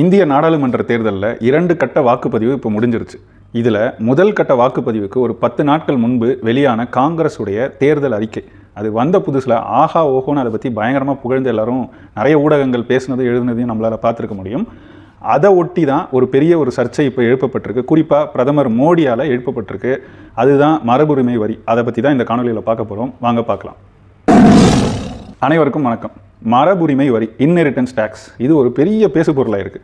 இந்திய நாடாளுமன்ற தேர்தலில் இரண்டு கட்ட வாக்குப்பதிவு இப்போ முடிஞ்சிருச்சு. இதில் முதல் கட்ட வாக்குப்பதிவுக்கு ஒரு பத்து நாட்கள் முன்பு வெளியான காங்கிரஸுடைய தேர்தல் அறிக்கை. அது வந்த புதுசில் ஆஹா ஓஹோன்னு அதை பற்றி பயங்கரமாக புகழ்ந்து எல்லாரும் நிறைய ஊடகங்கள் பேசுனது எழுதுனதையும் நம்மளால் பார்த்துருக்க முடியும். அதை ஒட்டி தான் ஒரு பெரிய ஒரு சர்ச்சை இப்போ எழுப்பப்பட்டிருக்கு. குறிப்பாக பிரதமர் மோடியால் எழுப்பப்பட்டிருக்கு. அதுதான் மரபுரிமை வரி. அதை பற்றி தான் இந்த காணொலியில் பார்க்க போகிறோம் வாங்க பார்க்கலாம். அனைவருக்கும் வணக்கம். மரபுரிமை வரி இன்ஹெரிட்டன்ஸ் டேக்ஸ் இது ஒரு பெரிய பேசுபொருளாக இருக்குது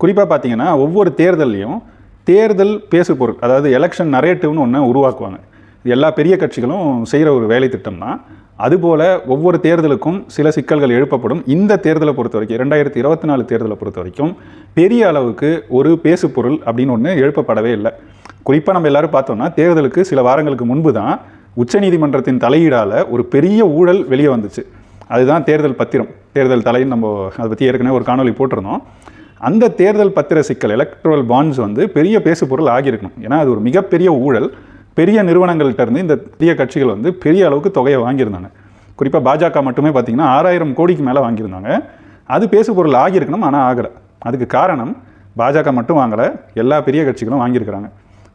குறிப்பாக பார்த்தீங்கன்னா ஒவ்வொரு தேர்தல்லையும் தேர்தல் பேசுபொருள் அதாவது எலெக்ஷன் நரேட்டிவ்னு ஒன்று உருவாக்குவாங்க. இது எல்லா பெரிய கட்சிகளும் செய்கிற ஒரு வேலை திட்டம் தான் அதுபோல் ஒவ்வொரு தேர்தலுக்கும் சில சிக்கல்கள் எழுப்பப்படும். இந்த தேர்தலை பொறுத்த வரைக்கும் ரெண்டாயிரத்தி இருபத்தி நாலு தேர்தலை பொறுத்த வரைக்கும் பெரிய அளவுக்கு ஒரு பேசுபொருள் அப்படின்னு ஒன்று எழுப்பப்படவே இல்லை. குறிப்பாக நம்ம எல்லாரும் பார்த்தோம்னா தேர்தலுக்கு சில வாரங்களுக்கு முன்பு தான் உச்சநீதிமன்றத்தின் தலையீடால் ஒரு பெரிய ஊழல் வெளியே வந்துச்சு. அதுதான் தேர்தல் பத்திரம். தேர்தல் தலைன்னு நம்ம அதை பற்றி ஏற்கனவே ஒரு காணொலி போட்டிருந்தோம். அந்த தேர்தல் பத்திர சிக்கல் எலக்ட்ரல் பாண்ட்ஸ் வந்து பெரிய பேசுபொருள் ஆகியிருக்கணும். ஏன்னா அது ஒரு மிகப்பெரிய ஊழல். பெரிய நிறுவனங்கள்கிட்ட இருந்து இந்த பெரிய கட்சிகள் வந்து பெரிய அளவுக்கு தொகையை வாங்கியிருந்தாங்க. குறிப்பாக பாஜக மட்டுமே பார்த்தீங்கன்னா ஆறாயிரம் கோடிக்கு மேலே வாங்கியிருந்தாங்க. அது பேசுபொருள் ஆகியிருக்கணும் ஆனால் ஆகலை. அதுக்கு காரணம் பாஜக மட்டும் வாங்கலை. எல்லா பெரிய கட்சிகளும் வாங்கியிருக்கிறாங்க.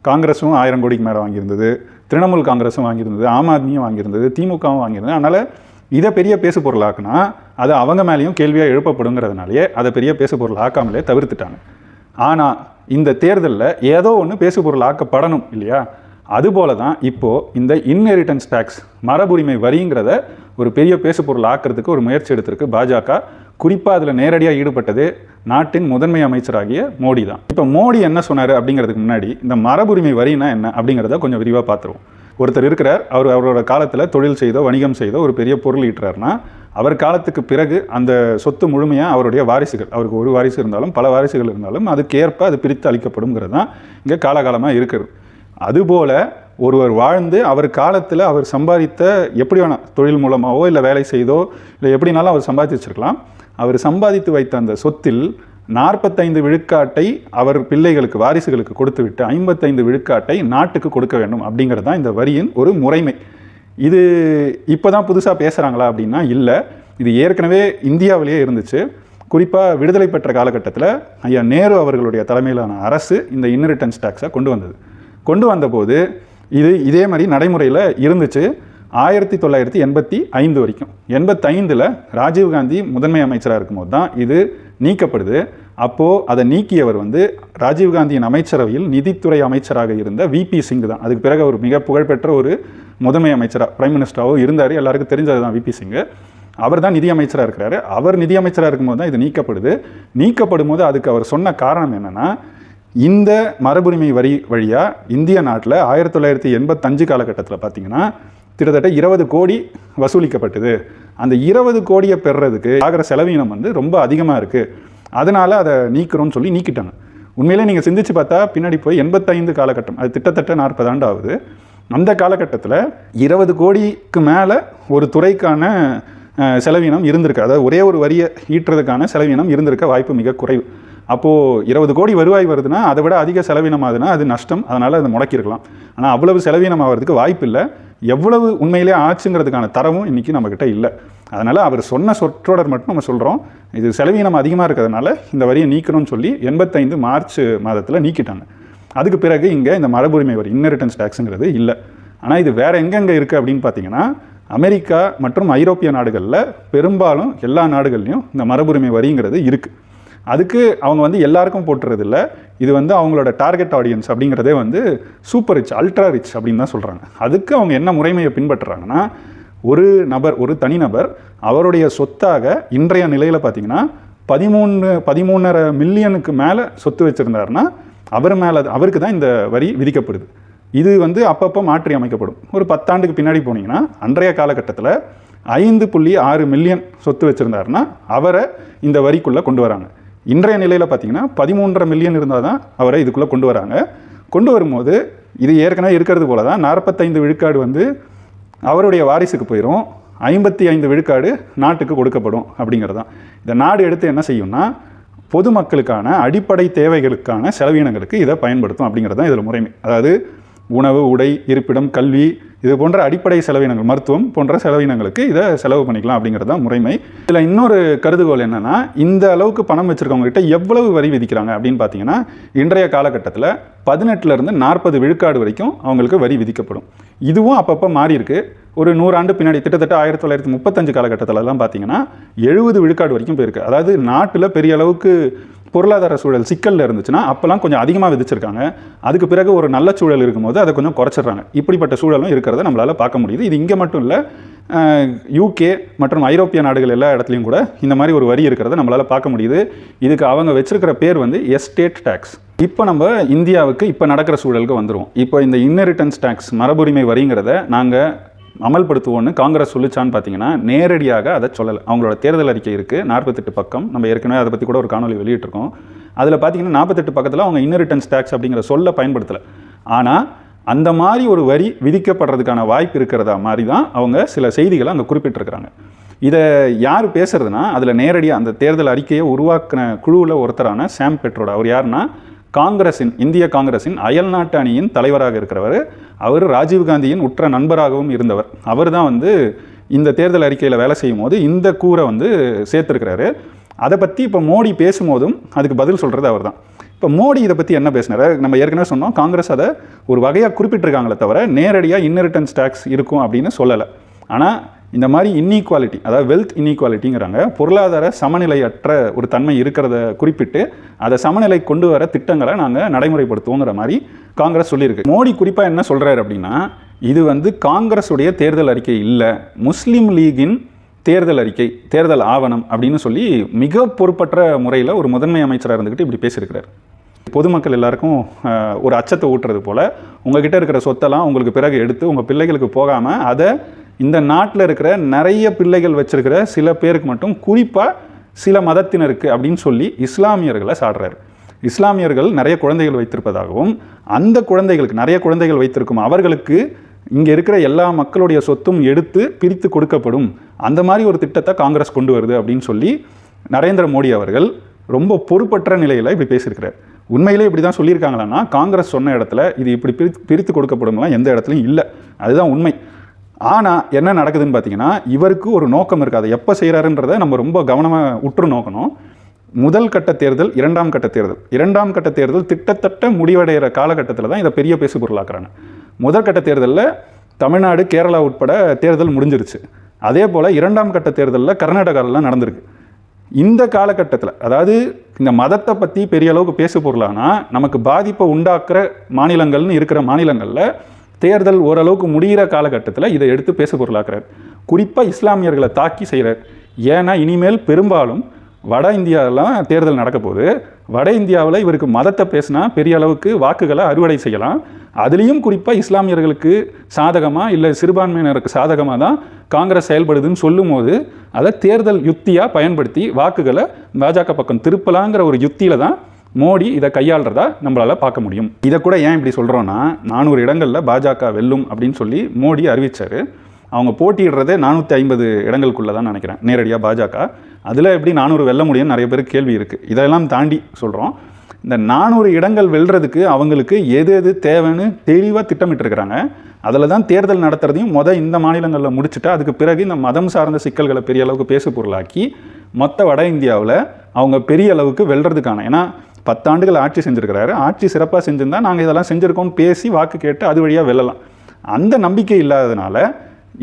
காங்கிரஸும் ஆயிரம் கோடிக்கு மேலே வாங்கியிருந்தது. திரிணாமுல் காங்கிரஸும் வாங்கியிருந்தது. ஆம் ஆத்மியும் வாங்கியிருந்தது. திமுகவும் வாங்கியிருந்தது. அதனால் இதை பெரிய பேசு பொருளாக்குனா அது அவங்க மேலேயும் கேள்வியாக எழுப்பப்படுங்கிறதுனாலேயே அதை பெரிய பேசு பொருள் ஆக்காமலே தவிர்த்துட்டாங்க. ஆனால் இந்த தேர்தலில் ஏதோ ஒன்று பேசு பொருள் ஆக்கப்படணும் இல்லையா? அதுபோல தான் இப்போது இந்த இன்ஹெரிட்டன்ஸ் டேக்ஸ் மரபுரிமை வரிங்கிறத ஒரு பெரிய பேசு பொருள் ஆக்கிறதுக்கு ஒரு முயற்சி எடுத்திருக்கு பாஜக. குறிப்பாக அதில் நேரடியாக ஈடுபட்டது நாட்டின் முதன்மை அமைச்சராகிய மோடி தான் இப்போ மோடி என்ன சொன்னார் அப்படிங்கிறதுக்கு முன்னாடி இந்த மரபுரிமை வரினா என்ன அப்படிங்கிறத கொஞ்சம் விரிவாக பார்த்துருவோம் ஒருத்தர் இருக்கிறார் அவர் அவரோட காலத்தில் தொழில் செய்தோ வணிகம் செய்தோ ஒரு பெரிய பொருள் ஈட்டுறாருன்னா அவர் காலத்துக்கு பிறகு அந்த சொத்து முழுமையாக அவருடைய வாரிசுகள் அவருக்கு ஒரு வாரிசு இருந்தாலும் பல வாரிசுகள் இருந்தாலும் அதுக்கேற்ப அது பிரித்து அளிக்கப்படுங்கிறது தான் இங்கே காலகாலமாக இருக்கிறது அதுபோல் ஒருவர் வாழ்ந்து அவர் காலத்தில் அவர் சம்பாதித்த எப்படி வேணால் தொழில் மூலமாகவோ இல்லை வேலை செய்தோ இல்லை எப்படினாலும் அவர் சம்பாதிச்சிருக்கலாம். அவர் சம்பாதித்து வைத்த அந்த சொத்தில் நாற்பத்தைந்து விழுக்காட்டை அவர் பிள்ளைகளுக்கு வாரிசுகளுக்கு கொடுத்து விட்டு ஐம்பத்தைந்து விழுக்காட்டை நாட்டுக்கு கொடுக்க வேண்டும் அப்படிங்கிறது தான் இந்த வரியின் ஒரு முறைமை. இது இப்போ தான் புதுசாக பேசுகிறாங்களா அப்படின்னா இல்லை. இது ஏற்கனவே இந்தியாவிலேயே இருந்துச்சு. குறிப்பாக விடுதலை பெற்ற காலகட்டத்தில் ஐயா நேரு அவர்களுடைய தலைமையிலான அரசு இந்த இன்ஹெரிட்டன்ஸ் டேக்ஸை கொண்டு வந்தது. கொண்டு வந்தபோது இது இதே மாதிரி நடைமுறையில் இருந்துச்சு. ஆயிரத்தி தொள்ளாயிரத்தி எண்பத்தி ஐந்து வரைக்கும். எண்பத்தைந்தில் ராஜீவ்காந்தி முதன்மை அமைச்சராக இருக்கும்போது தான் இது நீக்கப்படுது. அப்போது அதை நீக்கியவர் வந்து ராஜீவ்காந்தியின் அமைச்சரவையில் நிதித்துறை அமைச்சராக இருந்த விபி சிங் தான். அதுக்கு பிறகு அவர் மிக புகழ்பெற்ற ஒரு முதன்மை அமைச்சராக பிரைம் மினிஸ்டராகவும் இருந்தார். எல்லாருக்கும் தெரிஞ்சது தான் விபி சிங் அவர் தான் நிதி அமைச்சராக இருக்கிறாரு. அவர் நிதி அமைச்சராக இருக்கும்போது தான் இது நீக்கப்படுது. நீக்கப்படும் போது அதுக்கு அவர் சொன்ன காரணம் என்னென்னா இந்த மரபுரிமை வரி வழியாக இந்திய நாட்டில் ஆயிரத்தி தொள்ளாயிரத்தி எண்பத்தஞ்சு காலகட்டத்தில் பார்த்தீங்கன்னா கிட்டத்தட்ட இருபது கோடி வசூலிக்கப்பட்டது. அந்த இருபது கோடியை பெறுறதுக்கு ஆகிற செலவீனம் வந்து ரொம்ப அதிகமாக இருக்குது அதனால் அதை நீக்கிறோன்னு சொல்லி நீக்கிட்டாங்க. உண்மையிலே நீங்கள் சிந்திச்சு பார்த்தா பின்னாடி போய் எண்பத்தைந்து காலகட்டம் அது கிட்டத்தட்ட நாற்பது ஆண்டு ஆகுது அந்த காலகட்டத்தில் இருபது கோடிக்கு மேலே ஒரு துறைக்கான செலவினம் இருந்திருக்கு. அதாவது ஒரே ஒரு வரியை ஈட்டுறதுக்கான செலவினம் இருந்திருக்க வாய்ப்பு மிக குறைவு. அப்போது இருபது கோடி வருவாய் வருதுன்னா அதை விட அதிக செலவீனம் ஆகுதுன்னா அது நஷ்டம். அதனால் அதை முடக்கியிருக்கலாம். ஆனால் அவ்வளவு செலவீனம் ஆகிறதுக்கு வாய்ப்பு இல்லை எவ்வளவு உண்மையிலே ஆச்சுங்கிறதுக்கான தரவும் இன்றைக்கி நம்மக்கிட்ட இல்லை. அதனால் அவர் சொன்ன சொற்றொடர் மட்டும் நம்ம சொல்கிறோம் இது செலவீனம் அதிகமாக இருக்கிறதுனால இந்த வரியை நீக்கணும்னு சொல்லி எண்பத்தைந்து மார்ச் மாதத்தில் நீக்கிட்டாங்க. அதுக்கு பிறகு இங்கே இந்த மரபுரிமை வரி இன்னரிட்டன்ஸ் டேக்ஸுங்கிறது இல்லை. ஆனால் இது வேறு எங்கெங்கே இருக்குது அப்படின்னு பார்த்தீங்கன்னா அமெரிக்கா மற்றும் ஐரோப்பிய நாடுகளில் பெரும்பாலும் எல்லா நாடுகள்லையும் இந்த மரபுரிமை வரிங்கிறது இருக்குது அதுக்கு அவங்க வந்து எல்லாருக்கும் போட்டுறதில்ல இது வந்து அவங்களோட டார்கெட் ஆடியன்ஸ் அப்படிங்கிறதே வந்து சூப்பர் ரிச் அல்ட்ரா ரிச் அப்படின்னு தான் சொல்கிறாங்க அதுக்கு அவங்க என்ன முறைமையை பின்பற்றுறாங்கன்னா ஒரு நபர் ஒரு தனிநபர் அவருடைய சொத்தாக இன்றைய நிலையில் பார்த்தீங்கன்னா பதிமூணு பதிமூணரை மில்லியனுக்கு மேலே சொத்து வச்சுருந்தாருன்னா அவர் மேலே அவருக்கு தான் இந்த வரி விதிக்கப்படுது. இது வந்து அப்பப்போ மாற்றி அமைக்கப்படும். ஒரு பத்தாண்டுக்கு பின்னாடி போனீங்கன்னா அன்றைய காலகட்டத்தில் ஐந்து புள்ளி ஆறு மில்லியன் சொத்து வச்சுருந்தாருன்னா அவரை இந்த வரிக்குள்ளே கொண்டு வராங்க. இன்றைய நிலையில் பார்த்தீங்கன்னா பதிமூன்றரை மில்லியன் இருந்தால் தான் அவரை இதுக்குள்ளே கொண்டு வராங்க. கொண்டு வரும்போது இது ஏற்கனவே இருக்கிறது போல தான் நாற்பத்தைந்து விழுக்காடு வந்து அவருடைய வாரிசுக்கு போயிடும் ஐம்பத்தி ஐந்து விழுக்காடு நாட்டுக்கு கொடுக்கப்படும் அப்படிங்கிறது தான் இந்த நாடு எடுத்து என்ன செய்யும்னா பொதுமக்களுக்கான அடிப்படை தேவைகளுக்கான செலவினங்களுக்கு இதை பயன்படுத்தும் அப்படிங்கிறது தான் இதில் முறைமை. அதாவது உணவு உடை இருப்பிடம் கல்வி இது போன்ற அடிப்படை செலவினங்கள் மருத்துவம் போன்ற செலவினங்களுக்கு இதை செலவு பண்ணிக்கலாம் அப்படிங்கிறது தான் முறைமை. இதில் இன்னொரு கருதுகோள் என்னென்னா இந்த அளவுக்கு பணம் வச்சுருக்கவங்ககிட்ட எவ்வளவு வரி விதிக்கிறாங்க அப்படின்னு பார்த்தீங்கன்னா இன்றைய காலகட்டத்தில் பதினெட்டுலேருந்து நாற்பது விழுக்காடு வரைக்கும் அவங்களுக்கு வரி விதிக்கப்படும். இதுவும் அப்பப்போ மாறி இருக்கு. ஒரு நூறாண்டு பின்னாடி கிட்டத்தட்ட ஆயிரத்தி தொள்ளாயிரத்தி முப்பத்தஞ்சு காலகட்டத்திலலாம் பார்த்தீங்கன்னா எழுபது விழுக்காடு வரைக்கும் போயிருக்கு. அதாவது நாட்டில் பெரிய அளவுக்கு பொருளாதார சூழல் சிக்கலில் இருந்துச்சுன்னா அப்போல்லாம் கொஞ்சம் அதிகமாக விதிச்சிருக்காங்க. அதுக்கு பிறகு ஒரு நல்ல சூழல் இருக்கும்போது அதை கொஞ்சம் குறைச்சிடுறாங்க. இப்படிப்பட்ட சூழலும் இருக்கிறத நம்மளால் பார்க்க முடியுது. இது இங்கே மட்டும் இல்லை யூகே மற்றும் ஐரோப்பிய நாடுகள் எல்லா இடத்துலையும் கூட இந்த மாதிரி ஒரு வரி இருக்கிறத நம்மளால் பார்க்க முடியுது. இதுக்கு அவங்க வச்சிருக்கிற பேர் வந்து எஸ்டேட் டேக்ஸ் இப்போ நம்ம இந்தியாவுக்கு இப்போ நடக்கிற சூழலுக்கு வந்துடுவோம் இப்போ இந்த இன்னெரிட்டன்ஸ் டேக்ஸ் மரபுரிமை வரிங்கிறத நாங்கள் அமல்படுத்துவோன்னு காங்கிரஸ் சொல்லிச்சான்னு பார்த்தீங்கன்னா நேரடியாக அதை சொல்லலை. அவங்களோட தேர்தல் அறிக்கை இருக்குது நாற்பத்தெட்டு பக்கம். நம்ம ஏற்கனவே அதை பற்றி கூட ஒரு காணொலி வெளியிட்டிருக்கோம். அதில் பார்த்தீங்கன்னா நாற்பத்தெட்டு பக்கத்தில் அவங்க இன்னரிட்டன்ஸ் டேக்ஸ் அப்படிங்கிற சொல்ல பயன்படுத்தலை. ஆனால் அந்த மாதிரி ஒரு வரி விதிக்கப்படுறதுக்கான வாய்ப்பு இருக்கிறதா மாதிரி தான் அவங்க சில செய்திகளை அங்கே குறிப்பிட்டிருக்கிறாங்க. இதை யார் பேசுறதுன்னா அதில் நேரடியாக அந்த தேர்தல் அறிக்கையை உருவாக்கின குழுவில் ஒருத்தரான சாம் பெட்ரோட. அவர் யாருன்னா காங்கிரஸின் இந்திய காங்கிரஸின் அயல்நாட்டு அணியின் தலைவராக இருக்கிறவர். அவர் ராஜீவ்காந்தியின் உற்ற நண்பராகவும் இருந்தவர். அவர் தான் வந்து இந்த தேர்தல் அறிக்கையில் வேலை செய்யும் போது இந்த கூரை வந்து சேர்த்துருக்கிறாரு. அதை பற்றி இப்போ மோடி பேசும்போதும் அதுக்கு பதில் சொல்கிறது அவர் தான். இப்போ மோடி இதை பற்றி என்ன பேசினார்? நம்ம ஏற்கனவே சொன்னோம் காங்கிரஸ் அதை ஒரு வகையாக குறிப்பிட்டிருக்காங்களே தவிர நேரடியாக இன்னரிட்டன்ஸ் டேக்ஸ் இருக்கும் அப்படின்னு சொல்லலை. ஆனால் இந்த மாதிரி இன்இக்வாலிட்டி அதாவது வெல்த் இன்இக்வாலிட்டிங்கிறாங்க பொருளாதார சமநிலையற்ற ஒரு தன்மை இருக்கிறத குறிப்பிட்டு அதை சமநிலை கொண்டு வர திட்டங்களை நாங்கள் நடைமுறைப்படுத்துவோங்கிற மாதிரி காங்கிரஸ் சொல்லியிருக்கு. மோடி குறிப்பாக என்ன சொல்கிறாரு அப்படின்னா இது வந்து காங்கிரஸுடைய தேர்தல் அறிக்கை இல்லை முஸ்லீம் லீகின் தேர்தல் அறிக்கை தேர்தல் ஆவணம் அப்படின்னு சொல்லி மிக பொறுப்பற்ற முறையில் ஒரு முதன்மை அமைச்சராக இருந்துக்கிட்டு இப்படி பேசியிருக்கிறார். பொதுமக்கள் எல்லாருக்கும் ஒரு அச்சத்தை ஊட்டுறது போல் உங்ககிட்ட இருக்கிற சொத்தெல்லாம் உங்களுக்கு பிறகு எடுத்து உங்கள் பிள்ளைகளுக்கு போகாமல் அதை இந்த நாட்டில் இருக்கிற நிறைய பிள்ளைகள் வச்சிருக்கிற சில பேருக்கு மட்டும் குறிப்பாக சில மதத்தினருக்கு அப்படின்னு சொல்லி இஸ்லாமியர்களை சாடுறாரு. இஸ்லாமியர்கள் நிறைய குழந்தைகள் வைத்திருப்பதாகவும் அந்த குழந்தைகளுக்கு நிறைய குழந்தைகள் வைத்திருக்கும் அவர்களுக்கு இங்கே இருக்கிற எல்லா மக்களுடைய சொத்தும் எடுத்து பிரித்து கொடுக்கப்படும். அந்த மாதிரி ஒரு திட்டத்தை காங்கிரஸ் கொண்டு வருது அப்படின்னு சொல்லி நரேந்திர மோடி அவர்கள் ரொம்ப பொறுப்பற்ற நிலையில் இப்படி பேசியிருக்கிறார். உண்மையிலே இப்படி தான் சொல்லியிருக்காங்களான்னா காங்கிரஸ் சொன்ன இடத்துல இது இப்படி பிரித்து பிரித்து கொடுக்கப்படும்லாம் எந்த இடத்துலையும் இல்லை. அதுதான் உண்மை. ஆனால் என்ன நடக்குதுன்னு பார்த்தீங்கன்னா இவருக்கு ஒரு நோக்கம் இருக்குது அதை எப்போ செய்கிறாருன்றதை நம்ம ரொம்ப கவனமாக உற்று நோக்கணும். முதல் கட்ட தேர்தல் இரண்டாம் கட்ட தேர்தல். இரண்டாம் கட்ட தேர்தல் திட்டத்தட்ட முடிவடைகிற காலகட்டத்தில் தான் இதை பெரிய பேசு பொருளாக்குறாங்க. முதல் கட்ட தேர்தலில் தமிழ்நாடு கேரளா உட்பட தேர்தல் முடிஞ்சிருச்சு. அதே போல் இரண்டாம் கட்ட தேர்தலில் கர்நாடகாவிலாம் நடந்திருக்கு. இந்த காலகட்டத்தில் அதாவது இந்த மதத்தை பற்றி பெரிய அளவுக்கு பேசு பொருளானா நமக்கு பாதிப்பை உண்டாக்குற மாநிலங்கள்னு இருக்கிற மாநிலங்களில் தேர்தல் ஓரளவுக்கு முடிகிற காலகட்டத்தில் இதை எடுத்து பேச பொருளாக்குறார் குறிப்பாக இஸ்லாமியர்களை தாக்கி செய்கிறார் ஏன்னா இனிமேல் பெரும்பாலும் வட இந்தியாவெல்லாம் தேர்தல் நடக்கப்போகுது. வட இந்தியாவில் இவருக்கு மதத்தை பேசினா பெரிய அளவுக்கு வாக்குகளை அறுவடை செய்யலாம். அதுலேயும் குறிப்பாக இஸ்லாமியர்களுக்கு சாதகமாக இல்லை சிறுபான்மையினருக்கு சாதகமாக தான் காங்கிரஸ் செயல்படுதுன்னு சொல்லும்போது அதை தேர்தல் யுக்தியாக பயன்படுத்தி வாக்குகளை பாஜக பக்கம் திருப்பலாங்கிற ஒரு யுக்தியில் தான் மோடி இதை கையாளுறதா நம்மளால் பார்க்க முடியும். இதை கூட ஏன் இப்படி சொல்கிறோன்னா நானூறு இடங்களில் பாஜக வெல்லும் அப்படின்னு சொல்லி மோடி அறிவித்தார் அவங்க போட்டியிடுறதே நானூற்றி ஐம்பது இடங்களுக்குள்ளே தான் நினைக்கிறேன் நேரடியாக பாஜக. அதில் எப்படி நானூறு வெல்ல முடியும்னு நிறைய பேருக்கு கேள்வி இருக்குது இதெல்லாம் தாண்டி சொல்கிறோம் இந்த நானூறு இடங்கள் வெல்றதுக்கு அவங்களுக்கு எது எது தேவைன்னு தெளிவாக திட்டமிட்டிருக்கிறாங்க. அதில் தான் தேர்தல் நடத்துறதையும் மொதல் இந்த மாநிலங்களில் முடிச்சுட்டு அதுக்கு பிறகு இந்த மதம் சார்ந்த சிக்கல்களை பெரிய அளவுக்கு பேசு பொருளாக்கி மொத்த வட இந்தியாவில் அவங்க பெரிய அளவுக்கு வெல்றதுக்கான ஏன்னா பத்தாண்டுகள் ஆட்சி செஞ்சுருக்கிறாரு. ஆட்சி சிறப்பாக செஞ்சுருந்தா நாங்கள் இதெல்லாம் செஞ்சுருக்கோம்னு பேசி வாக்கு கேட்டு அது வழியாக வெல்லலாம். அந்த நம்பிக்கை இல்லாததுனால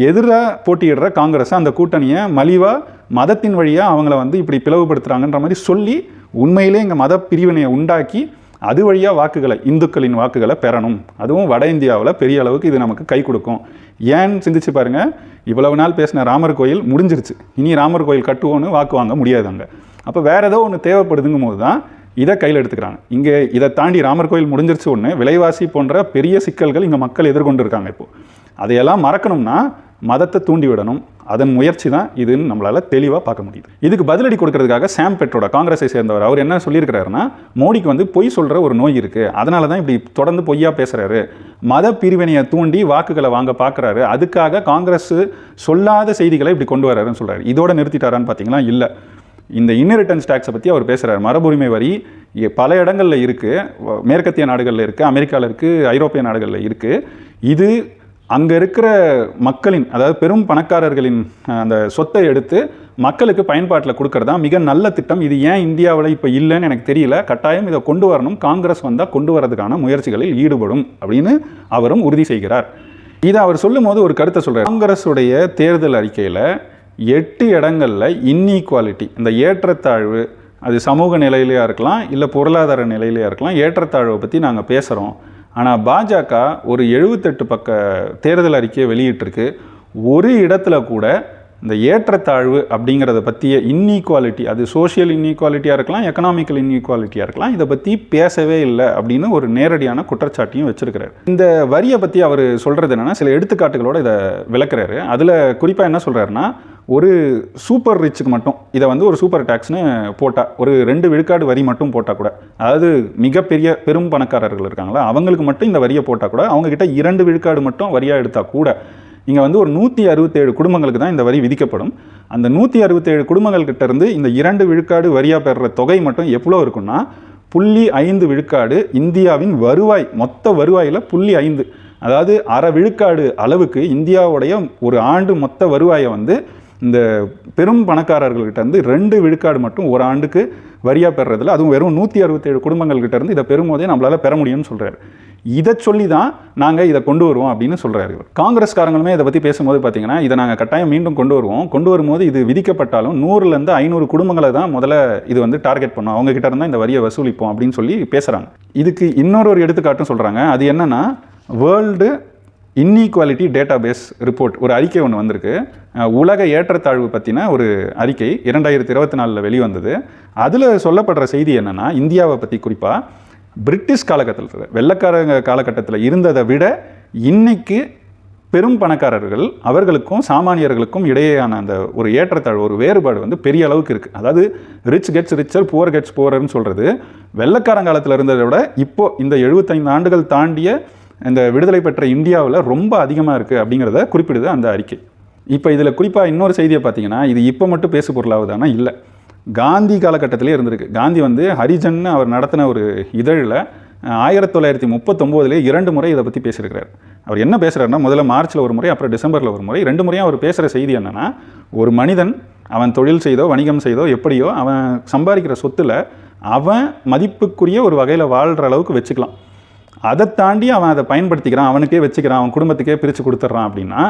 எதிராக போட்டியிடுற காங்கிரஸ் அந்த கூட்டணியை மலிவாக மதத்தின் வழியாக அவங்கள வந்து இப்படி பிளவுபடுத்துகிறாங்கன்ற மாதிரி சொல்லி உண்மையிலே இங்கே மத பிரிவினையை உண்டாக்கி அது வழியாக வாக்குகளை இந்துக்களின் வாக்குகளை பெறணும். அதுவும் வட இந்தியாவில் பெரிய அளவுக்கு இது நமக்கு கை கொடுக்கும். ஏன்னு சிந்திச்சு பாருங்க. இவ்வளவு நாள் பேசின ராமர் கோயில் முடிஞ்சிருச்சு. இனி ராமர் கோயில் கட்டுவோன்னு வாக்கு வாங்க முடியாது அங்கே. அப்போ வேறு ஏதோ ஒன்று தேவைப்படுதுங்கும் போது தான் இதை கையில் எடுத்துக்கிறாங்க. இங்கே இதை தாண்டி ராமர் கோயில் முடிஞ்சிருச்சு ஒன்று விலைவாசி போன்ற பெரிய சிக்கல்கள் இங்கே மக்கள் எதிர்கொண்டு இருக்காங்க இப்போது அதையெல்லாம் மறக்கணும்னா மதத்தை தூண்டி விடணும். அதன் முயற்சி தான் இதுன்னு நம்மளால் தெளிவாக பார்க்க முடியுது. இதுக்கு பதிலடி கொடுக்கறதுக்காக சாம் பெட்ரோட காங்கிரஸை சேர்ந்தவர் அவர் என்ன சொல்லியிருக்கிறாருன்னா மோடிக்கு வந்து பொய் சொல்கிற ஒரு நோய் இருக்குது அதனால தான் இப்படி தொடர்ந்து பொய்யா பேசுகிறாரு மத பிரிவினையை தூண்டி வாக்குகளை வாங்க பார்க்குறாரு. அதுக்காக காங்கிரஸ் சொல்லாத செய்திகளை இப்படி கொண்டு வர்றாருன்னு சொல்கிறாரு இதோட நிறுத்திட்டாரான்னு பார்த்தீங்களா இல்லை. இந்த இன்னரிட்டன்ஸ் டேக்ஸை பற்றி அவர் பேசுகிறார் மரபுரிமை வரி பல இடங்களில் இருக்குது மேற்கத்திய நாடுகளில் இருக்குது அமெரிக்காவில் இருக்குது ஐரோப்பிய நாடுகளில் இருக்குது இது அங்கே இருக்கிற மக்களின் அதாவது பெரும் பணக்காரர்களின் அந்த சொத்தை எடுத்து மக்களுக்கு பயன்பாட்டில் கொடுக்கறது தான் மிக நல்ல திட்டம். இது ஏன் இந்தியாவில் இப்போ இல்லைன்னு எனக்கு தெரியல. கட்டாயம் இதை கொண்டு வரணும். காங்கிரஸ் வந்தால் கொண்டு வரதுக்கான முயற்சிகளில் ஈடுபடும் அப்படின்னு அவரும் உறுதி செய்கிறார். இதை அவர் சொல்லும்போது ஒரு கருத்தை சொல்கிறார் காங்கிரஸுடைய தேர்தல் அறிக்கையில் எட்டு இடங்களில் இன்இக்வாலிட்டி இந்த ஏற்றத்தாழ்வு அது சமூக நிலையிலையா இருக்கலாம் இல்லை பொருளாதார நிலையிலையா இருக்கலாம் ஏற்றத்தாழ்வை பற்றி நாங்கள் பேசுகிறோம் ஆனால் பாஜக ஒரு எழுபத்தெட்டு பக்க தேர்தல் அறிக்கையை வெளியிட்டிருக்கு. ஒரு இடத்துல கூட இந்த ஏற்றத்தாழ்வு அப்படிங்கிறத பற்றிய இன்இக்வாலிட்டி அது சோஷியல் இன்இக்வாலிட்டியாக இருக்கலாம் எக்கனாமிக்கல் இன்இக்வாலிட்டியாக இருக்கலாம் இதை பற்றி பேசவே இல்லை அப்படின்னு ஒரு நேரடியான குற்றச்சாட்டையும் வச்சிருக்கிறார். இந்த வரியை பற்றி அவர் சொல்கிறது என்னென்னா சில எடுத்துக்காட்டுகளோடு இதை விளக்குறாரு. அதில் குறிப்பாக என்ன சொல்கிறாருன்னா ஒரு சூப்பர் ரிச்சுக்கு மட்டும் இதை வந்து ஒரு சூப்பர் டேக்ஸ்னு போட்டால் ஒரு ரெண்டு விழுக்காடு வரி மட்டும் போட்டால் கூட அதாவது மிகப்பெரிய பெரும் பணக்காரர்கள் இருக்காங்களா அவங்களுக்கு மட்டும் இந்த வரியை போட்டால் கூட அவங்கக்கிட்ட இரண்டு விழுக்காடு மட்டும் வரியாக எடுத்தால் கூட இங்கே வந்து ஒரு நூற்றி அறுபத்தேழு குடும்பங்களுக்கு தான் இந்த வரி விதிக்கப்படும். அந்த நூற்றி அறுபத்தேழு குடும்பங்கள்கிட்ட இருந்து இந்த இரண்டு விழுக்காடு வரியாக பெறுற தொகை மட்டும் எவ்வளோ இருக்குன்னா புள்ளி ஐந்து விழுக்காடு இந்தியாவின் வருவாய் மொத்த வருவாயில் புள்ளி ஐந்து. அதாவது அரை விழுக்காடு அளவுக்கு இந்தியாவுடைய ஒரு ஆண்டு மொத்த வருவாயை வந்து இந்த பெரும் பணக்காரர்கள்கிட்ட இருந்து ரெண்டு விழுக்காடு மட்டும் ஒரு ஆண்டுக்கு வரியாக பெறுறதில்ல அதுவும் வெறும் நூற்றி அறுபத்தேழு குடும்பங்கள்கிட்ட இருந்து இதை பெறும்போதே நம்மளால் பெற முடியும்னு சொல்கிறாரு இதை சொல்லி தான் நாங்கள் இதை கொண்டு வருவோம் அப்படின்னு சொல்கிறாரு இவர். காங்கிரஸ்காரங்களுமே இதை பற்றி பேசும்போது பார்த்தீங்கன்னா இதை நாங்கள் கட்டாயம் மீண்டும் கொண்டு வருவோம். கொண்டு வரும்போது இது விதிக்கப்பட்டாலும் நூறுலேருந்து ஐநூறு குடும்பங்களை தான் முதல்ல இது வந்து டார்கெட் பண்ணோம். அவங்ககிட்ட இருந்தால் இந்த வரியை வசூலிப்போம் அப்படின்னு சொல்லி பேசுகிறாங்க இதுக்கு இன்னொரு ஒரு எடுத்துக்காட்டும் சொல்கிறாங்க அது என்னன்னா world inequality database report ஒரு அறிக்கை ஒன்று வந்திருக்கு. உலக ஏற்றத்தாழ்வு பற்றின ஒரு அறிக்கை இரண்டாயிரத்தி இருபத்தி நாலில் வெளிவந்தது. அதில் சொல்லப்படுற செய்தி என்னென்னா இந்தியாவை பற்றி குறிப்பாக பிரிட்டிஷ் காலகட்டத்தில் வெள்ளக்காரங்க காலகட்டத்தில் இருந்ததை விட இன்னைக்கு பெரும் பணக்காரர்கள் அவர்களுக்கும் சாமானியர்களுக்கும் இடையேயான அந்த ஒரு ஏற்றத்தாழ்வு ஒரு வேறுபாடு வந்து பெரிய அளவுக்கு இருக்குது அதாவது rich gets richer poor gets புவர்னு சொல்கிறது வெள்ளக்காரங்காலத்தில் இருந்ததை விட இப்போது இந்த எழுபத்தைந்து ஆண்டுகள் தாண்டிய இந்த விடுதலை பெற்ற இந்தியாவில் ரொம்ப அதிகமாக இருக்குது அப்படிங்கிறத குறிப்பிடுது அந்த அறிக்கை. இப்போ இதில் குறிப்பாக இன்னொரு செய்தியை பார்த்தீங்கன்னா இது இப்போ மட்டும் பேசு பொருளாகுதானா இல்லை. காந்தி காலகட்டத்திலே இருந்திருக்கு. காந்தி வந்து ஹரிஜன் அவர் நடத்தின ஒரு இதழில் ஆயிரத்தி தொள்ளாயிரத்தி முப்பத்தொம்போதுலேயே இரண்டு முறை இதை பற்றி பேசியிருக்கிறார். அவர் என்ன பேசுகிறாருன்னா முதல்ல மார்ச்சில் ஒரு முறை அப்புறம் டிசம்பரில் ஒரு முறை ரெண்டு முறையும் அவர் பேசுகிற செய்தி என்னென்னா ஒரு மனிதன் அவன் தொழில் செய்தோ வணிகம் செய்தோ எப்படியோ அவன் சம்பாதிக்கிற சொத்தில் அவன் மதிப்புக்குரிய ஒரு வகையில் வாழ்கிற அளவுக்கு வச்சுக்கலாம். அதை தாண்டி அவன் அதை பயன்படுத்திக்கிறான் அவனுக்கே வச்சுக்கிறான் அவன் குடும்பத்துக்கே பிரித்து கொடுத்துட்றான் அப்படின்னா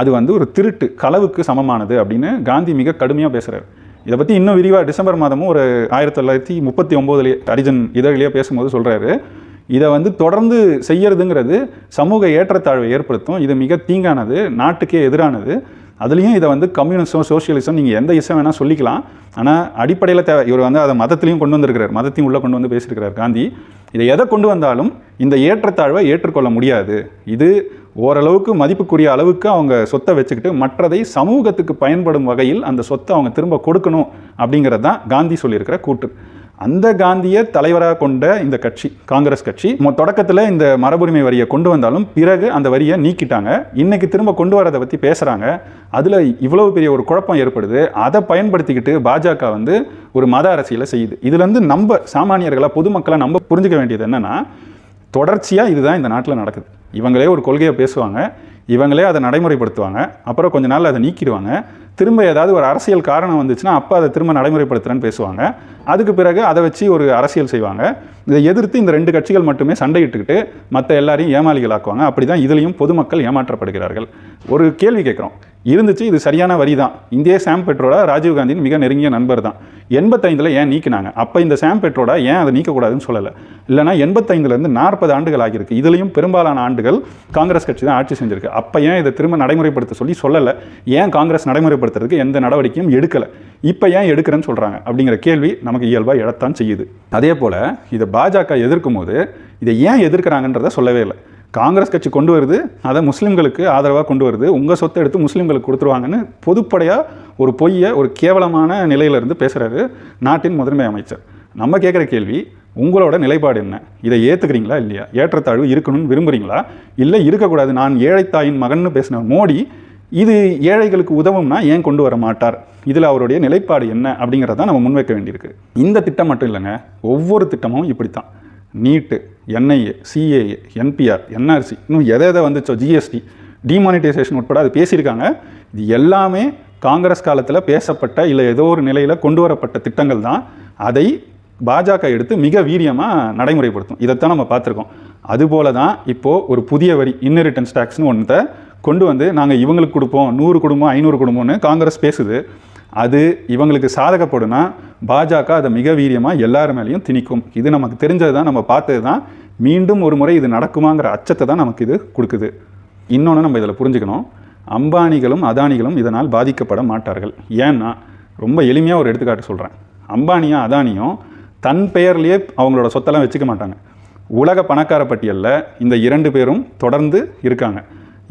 அது வந்து ஒரு திருட்டு களவுக்கு சமமானது அப்படின்னு காந்தி மிக கடுமையாக பேசுகிறார் இதை பற்றி இன்னும் விரிவாக டிசம்பர் மாதமும் ஒரு ஆயிரத்தி தொள்ளாயிரத்தி முப்பத்தி ஒம்போதுலேயே ஹரிஜன் இதழிலேயே பேசும்போது சொல்கிறாரு இதை வந்து தொடர்ந்து செய்யறதுங்கிறது சமூக ஏற்றத்தாழ்வை ஏற்படுத்தும். இது மிக தீங்கானது நாட்டுக்கே எதிரானது. அதுலேயும் இதை வந்து கம்யூனிசம் சோஷியலிசம் நீங்கள் எந்த இசம் வேணால் சொல்லிக்கலாம். ஆனால் அடிப்படையில் தேவை இவர் வந்து அதை மதத்திலையும் கொண்டு வந்திருக்கிறார். மதத்தையும் உள்ளே கொண்டு வந்து பேசியிருக்கிறார் காந்தி. இதை எதை கொண்டு வந்தாலும் இந்த ஏற்றத்தாழ்வை ஏற்றுக்கொள்ள முடியாது. இது ஓரளவுக்கு மதிப்புக்குரிய அளவுக்கு அவங்க சொத்தை வச்சுக்கிட்டு மற்றதை சமூகத்துக்கு பயன்படும் வகையில் அந்த சொத்தை அவங்க திரும்ப கொடுக்கணும் அப்படிங்கிறது தான் காந்தி சொல்லியிருக்கிற கூட்டு அந்த காந்தியை தலைவராக கொண்ட இந்த கட்சி காங்கிரஸ் கட்சி தொடக்கத்தில் இந்த மரபுரிமை வரியை கொண்டு வந்தாலும் பிறகு அந்த வரியை நீக்கிட்டாங்க. இன்னைக்கு திரும்ப கொண்டு வரதை பற்றி பேசுகிறாங்க அதில் இவ்வளவு பெரிய ஒரு குழப்பம் ஏற்படுது. அதை பயன்படுத்திக்கிட்டு பாஜக வந்து ஒரு மத அரசியலை செய்யுது. இதுலேருந்து நம்ம சாமானியர்களாக பொதுமக்களை நம்ம புரிஞ்சுக்க வேண்டியது என்னென்னா தொடர்ச்சியாக இதுதான் இந்த நாட்டில் நடக்குது. இவங்களே ஒரு கொள்கையை பேசுவாங்க. இவங்களே அதை நடைமுறைப்படுத்துவாங்க. அப்புறம் கொஞ்ச நாள் அதை நீக்கிடுவாங்க. திரும்ப ஏதாவது ஒரு அரசியல் காரணம் வந்துச்சுன்னா அப்போ அதை திரும்ப நடைமுறைப்படுத்துகிறேன்னு பேசுவாங்க. அதுக்கு பிறகு அதை வச்சு ஒரு அரசியல் செய்வாங்க. இதை எதிர்த்து இந்த ரெண்டு கட்சிகள் மட்டுமே சண்டையிட்டுக்கிட்டு மற்ற எல்லாரையும் ஏமாளிகளாக்குவாங்க. அப்படி தான் இதுலேயும் பொதுமக்கள் ஏமாற்றப்படுகிறார்கள். ஒரு கேள்வி கேட்குறோம். இருந்துச்சு இது சரியான வரி தான் இந்திய சாம் பெட்ரோடா ராஜீவ்காந்தியின் மிக நெருங்கிய நண்பர் தான். எண்பத்தைந்தில் ஏன் நீக்கினாங்க? அப்போ இந்த சாம் பெட்ரோடா ஏன் அதை நீக்கக்கூடாதுன்னு சொல்லலை. இல்லைனா எண்பத்தைந்துலேருந்து நாற்பது ஆண்டுகள் ஆகியிருக்கு. இதுலேயும் பெரும்பாலான ஆண்டுகள் காங்கிரஸ் கட்சி தான் ஆட்சி செஞ்சிருக்கு. அப்போ ஏன் இதை திரும்ப நடைமுறைப்படுத்த சொல்லி சொல்லலை? ஏன் காங்கிரஸ் நடைமுறைப்படுத்துறதுக்கு எந்த நடவடிக்கையும் எடுக்கலை? இப்போ ஏன் எடுக்கிறேன்னு சொல்கிறாங்க அப்படிங்கிற கேள்வி நமக்கு இயல்பாக எழத்தான் செய்யுது. அதே போல் இதை பாஜக எதிர்க்கும் போது இதை ஏன் எதிர்க்கிறாங்கன்றதை சொல்லவே இல்லை. காங்கிரஸ் கட்சி கொண்டு வருது அதை முஸ்லீம்களுக்கு ஆதரவாக கொண்டு வருது. உங்கள் சொத்தை எடுத்து முஸ்லீம்களுக்கு கொடுத்துருவாங்கன்னு பொதுப்படையாக ஒரு பொய்யை ஒரு கேவலமான நிலையிலிருந்து பேசுகிறாரு நாட்டின் முதன்மை அமைச்சர். நம்ம கேட்குற கேள்வி உங்களோட நிலைப்பாடு என்ன? இதை ஏற்றுக்கிறீங்களா இல்லையா? ஏற்றத்தாழ்வு இருக்கணும்னு விரும்புகிறீங்களா இல்லை இருக்கக்கூடாது. நான் ஏழைத்தாயின் மகன்னு பேசின மோடி இது ஏழைகளுக்கு உதவும்னா ஏன் கொண்டு வர மாட்டார்? இதில் அவருடைய நிலைப்பாடு என்ன அப்படிங்கிறத நம்ம முன்வைக்க வேண்டியிருக்கு. இந்த திட்டம் மட்டும் இல்லைங்க ஒவ்வொரு திட்டமும் இப்படித்தான். NEET NIA CAA NPR NRC இன்னும் எதை எதை வந்துச்சோ ஜிஎஸ்டி டிமானிட்டைசேஷன் உட்பட அது பேசியிருக்காங்க. இது எல்லாமே காங்கிரஸ் காலத்தில் பேசப்பட்ட இல்லை ஏதோ ஒரு நிலையில் கொண்டு வரப்பட்ட திட்டங்கள் தான். அதை பாஜக எடுத்து மிக வீரியமாக நடைமுறைப்படுத்தும். இதைத்தான் நம்ம பார்த்துருக்கோம். அதுபோல தான் இப்போது ஒரு புதிய வரி இன்ஹெரிட்டன்ஸ் டேக்ஸ்னு ஒன்றத்தை கொண்டு வந்து நாங்கள் இவங்களுக்கு கொடுப்போம் நூறு குடும்பம் ஐநூறு குடும்பம்னு காங்கிரஸ் பேசுது. அது இவங்களுக்கு சாதகப்படுனா பாஜக அதை மிக வீரியமாக எல்லார் மேலேயும் திணிக்கும். இது நமக்கு தெரிஞ்சது தான் நம்ம பார்த்தது தான் மீண்டும் ஒரு முறை இது நடக்குமாங்கிற அச்சத்தை தான் நமக்கு இது கொடுக்குது. இன்னொன்று நம்ம இதில் புரிஞ்சுக்கணும். அம்பானிகளும் அதானிகளும் இதனால் பாதிக்கப்பட மாட்டார்கள். ஏன்னா ரொம்ப எளிமையாக ஒரு எடுத்துக்காட்டு சொல்கிறேன் அம்பானியும் அதானியும் தன் பெயர்லேயே அவங்களோட சொத்தெல்லாம் வச்சுக்க மாட்டாங்க. உலக பணக்கார பட்டியலில் இந்த இரண்டு பேரும் தொடர்ந்து இருக்காங்க.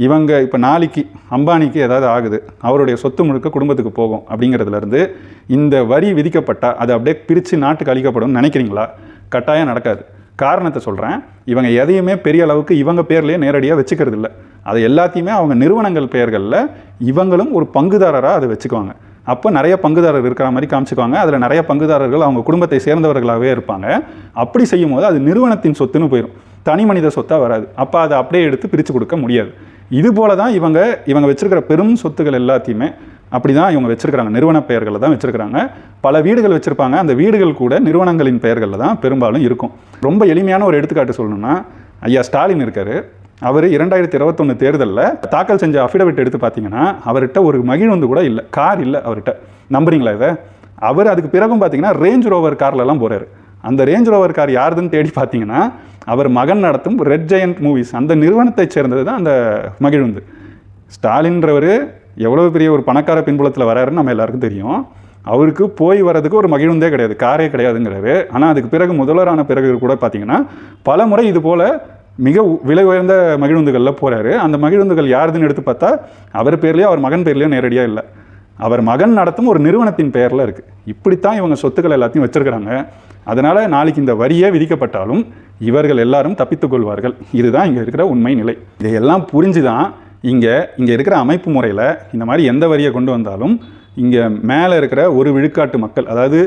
இவங்க இப்போ நாளைக்கு அம்பானிக்கு ஏதாவது ஆகுது அவருடைய சொத்து முழுக்க குடும்பத்துக்கு போகும் அப்படிங்கிறதுலேருந்து இந்த வரி விதிக்கப்பட்டால் அது அப்படியே பிரித்து நாட்டுக்கு அளிக்கப்படும் நினைக்கிறீங்களா? கட்டாயம் நடக்காது. காரணத்தை சொல்கிறேன் இவங்க எதையுமே பெரிய அளவுக்கு இவங்க பேர்லேயே நேரடியாக வச்சுக்கிறது இல்லை. அதை எல்லாத்தையுமே அவங்க நிறுவனங்கள் பெயர்களில் இவங்களும் ஒரு பங்குதாரராக அதை வச்சுக்குவாங்க. அப்போ நிறைய பங்குதாரர் இருக்கிற மாதிரி காமிச்சுக்குவாங்க. அதில் நிறைய பங்குதாரர்கள் அவங்க குடும்பத்தை சேர்ந்தவர்களாகவே இருப்பாங்க. அப்படி செய்யும் போது அது நிறுவனத்தின் சொத்துன்னு போயிடும் தனி மனித சொத்தாக வராது. அப்போ அதை அப்படியே எடுத்து பிரித்து கொடுக்க முடியாது. இது போல தான் இவங்க இவங்க வச்சுருக்கிற பெரும் சொத்துக்கள் எல்லாத்தையுமே அப்படி தான் இவங்க வச்சுருக்கிறாங்க. நிறுவன பெயர்களில் தான் வச்சுருக்கிறாங்க. பல வீடுகள் வச்சுருப்பாங்க. அந்த வீடுகள் கூட நிறுவனங்களின் பெயர்களில் தான் பெரும்பாலும் இருக்கும். ரொம்ப எளிமையான ஒரு எடுத்துக்காட்டு சொல்லணும்னா ஐயா ஸ்டாலின் இருக்கார். அவர் இரண்டாயிரத்தி இருபத்தொன்று தேர்தலில் தாக்கல் செஞ்ச அஃபிடவிட் எடுத்து பார்த்தீங்கன்னா அவர்கிட்ட ஒரு மகிழுந்து கூட இல்லை. கார் இல்லை அவர்கிட்ட. நம்புறீங்களா இதை? அவர் அதுக்கு பிறகும் பார்த்தீங்கன்னா ரேஞ்ச் ரோவர் கார்லலாம் போகிறார் அந்த ரேஞ்ச் ரோவர் கார் யாருதுன்னு தேடி பார்த்தீங்கன்னா அவர் மகன் நடத்தும் ரெட் ஜெயண்ட் மூவிஸ் அந்த நிறுவனத்தை சேர்ந்தது தான் அந்த மகிழுந்து. ஸ்டாலின்றவர் எவ்வளோ பெரிய ஒரு பணக்கார பின்புலத்தில் வராருன்னு நம்ம எல்லாருக்கும் தெரியும். அவருக்கு போய் வரதுக்கு ஒரு மகிழுந்தே கிடையாது காரே கிடையாதுங்கிறாரு. ஆனால் அதுக்கு பிறகு முதல்வரான பிறகு கூட பார்த்தீங்கன்னா பல முறை இது போல் மிக விலை உயர்ந்த மகிழுந்துகளில் போகிறாரு அந்த மகிழுந்துகள் யாருதுன்னு எடுத்து பார்த்தா அவர் பேர்லேயோ அவர் மகன் பேர்லேயோ நேரடியாக இல்லை. அவர் மகன் நடத்தும் ஒரு நிறுவனத்தின் பெயரில் இருக்குது இப்படித்தான் இவங்க சொத்துக்கள் எல்லாத்தையும் வச்சுருக்கிறாங்க. அதனால் நாளைக்கு இந்த வரியே விதிக்கப்பட்டாலும் இவர்கள் எல்லாரும் தப்பித்துக்கொள்வார்கள் இதுதான் இங்கே இருக்கிற உண்மை நிலை. இதையெல்லாம் புரிஞ்சு தான் இங்கே இங்கே இருக்கிற அமைப்பு முறையில் இந்த மாதிரி எந்த வரியை கொண்டு வந்தாலும் இங்கே மேலே இருக்கிற ஒரு விழுக்காட்டு மக்கள் அதாவது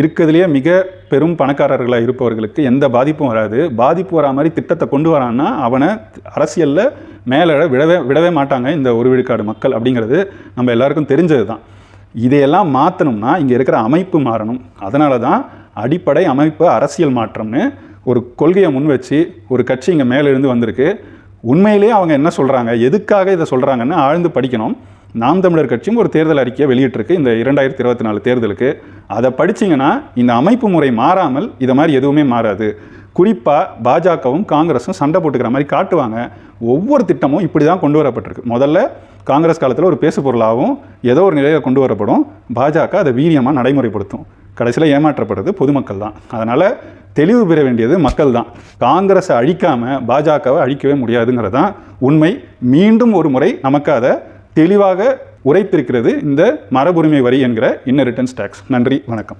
இருக்கிறதுலேயே மிக பெரும் பணக்காரர்களாக இருப்பவர்களுக்கு எந்த பாதிப்பும் வராது. பாதிப்பு வரா மாதிரி திட்டத்தை கொண்டு வரான்னா அவனை அரசியலில் மேலே விடவே விடவே மாட்டாங்க இந்த ஒரு விழுக்காடு மக்கள் அப்படிங்கிறது நம்ம எல்லாருக்கும் தெரிஞ்சது தான் இதையெல்லாம் மாற்றணும்னா இங்கே இருக்கிற அமைப்பு மாறணும். அதனால தான் அடிப்படை அமைப்பு அரசியல் மாற்றம்னு ஒரு கொள்கையை முன் வச்சு ஒரு கட்சி இங்கே மேலிருந்து வந்திருக்கு. உண்மையிலேயே அவங்க என்ன சொல்கிறாங்க எதுக்காக இதை சொல்கிறாங்கன்னு ஆழ்ந்து படிக்கணும். நாம் தமிழர் கட்சியும் ஒரு தேர்தல் அறிக்கையை வெளியிட்டிருக்கு இந்த இரண்டாயிரத்தி இருபத்தி நாலு தேர்தலுக்கு. அதை படிச்சிங்கன்னா இந்த அமைப்பு முறை மாறாமல் இதை மாதிரி எதுவுமே மாறாது. குறிப்பாக பாஜகவும் காங்கிரஸும் சண்டை போட்டுக்கிற மாதிரி காட்டுவாங்க. ஒவ்வொரு திட்டமும் இப்படி தான் கொண்டு வரப்பட்டிருக்கு. முதல்ல காங்கிரஸ் காலத்தில் ஒரு பேசுபொருளாகவும் ஏதோ ஒரு நிலையில் கொண்டு வரப்படும். பாஜக அதை வீரியமாக நடைமுறைப்படுத்தும். கடைசியில் ஏமாற்றப்படுறது பொதுமக்கள் தான். அதனால் தெளிவு பெற வேண்டியது மக்கள் தான். காங்கிரஸை அழிக்காமல் பாஜகவை அழிக்கவே முடியாதுங்கிறது தான் உண்மை. மீண்டும் ஒரு முறை நமக்கு அதை தெளிவாக உரைத்திருக்கிறது இந்த மரபுரிமை வரி என்கிற இன்னரிட்டன்ஸ் டேக்ஸ் நன்றி வணக்கம்.